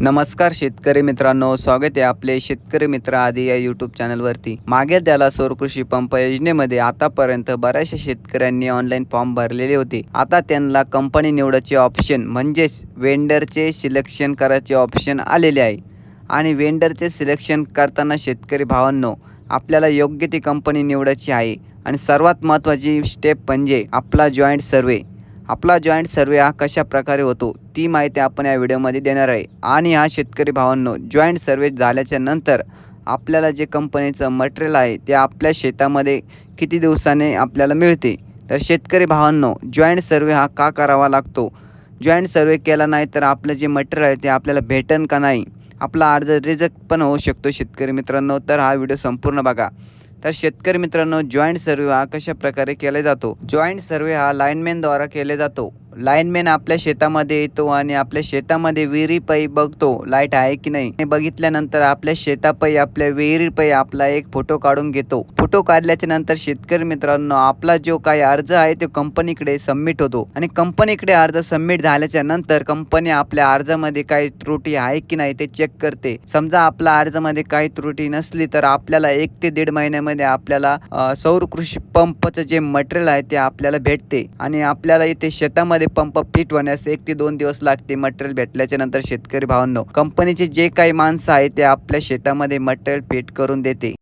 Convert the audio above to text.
नमस्कार शेतकरी मित्रांनो स्वागत आहे आपले शेतकरी मित्र आधी या यूट्यूब चॅनलवरती मागे त्याला सौर कृषी पंप योजनेमध्ये आतापर्यंत बऱ्याचशा शेतकऱ्यांनी ऑनलाईन फॉर्म भरलेले होते. आता त्यांना कंपनी निवडायचे ऑप्शन म्हणजेच वेंडरचे सिलेक्शन करायचे ऑप्शन आलेले आहे. आणि वेंडरचे सिलेक्शन करताना शेतकरी भावांनो आपल्याला योग्य ती कंपनी निवडायची आहे. आणि सर्वात महत्त्वाची स्टेप म्हणजे आपला जॉईंट सर्वे आपला जॉईंट सर्वे हा कशा प्रकारे होतो ती माहिती आपण या व्हिडिओमध्ये देणार आहे. आणि हा शेतकरी भावांनो जॉईंट सर्वे झाल्याच्यानंतर आपल्याला जे कंपनीचं मटेरियल आहे ते आपल्या शेतामध्ये किती दिवसाने आपल्याला मिळते? तर शेतकरी भावांनो जॉईंट सर्वे हा का करावा लागतो? जॉईंट सर्वे केला नाही तर आपलं जे मटेरियल आहे ते आपल्याला भेटन का नाही? आपला अर्ज रिजेक्ट पण होऊ शकतो शेतकरी मित्रांनो. तर हा व्हिडिओ संपूर्ण बघा. तर शेतकरी मित्रांनो जॉईंट सर्वे हा कशा प्रकारे केला जातो? जॉईंट सर्वे हा लाईनमॅनद्वारा केला जातो. लाईनमॅन आपल्या शेतामध्ये येतो आणि आपल्या शेतामध्ये विहिरीपायी बघतो लाइट आहे की नाही? हे बघितल्यानंतर आपल्या शेतापायी आपल्या विहिरीपायी आपला एक फोटो काढून घेतो. फोटो काढल्याच्या नंतर शेतकरी मित्रांनो आपला जो काही अर्ज आहे तो कंपनीकडे सबमिट होतो. आणि कंपनीकडे अर्ज सबमिट झाल्याच्यानंतर कंपनी आपल्या अर्जामध्ये काही त्रुटी आहे की नाही ते चेक करते. समजा आपल्या अर्जामध्ये काही त्रुटी नसली तर आपल्याला एक ते दीड महिन्यामध्ये आपल्याला सौर कृषी पंपचं जे मटेरियल आहे ते आपल्याला भेटते. आणि आपल्याला इथे शेतामध्ये पंप फिट होण्यास एक ते दोन दिवस लागते. मटेरियल भेटल्याच्या नंतर शेतकरी भावांनो कंपनीचे जे काही माणसं आहे ते आपल्या शेतामध्ये मटेरियल फिट करून देते.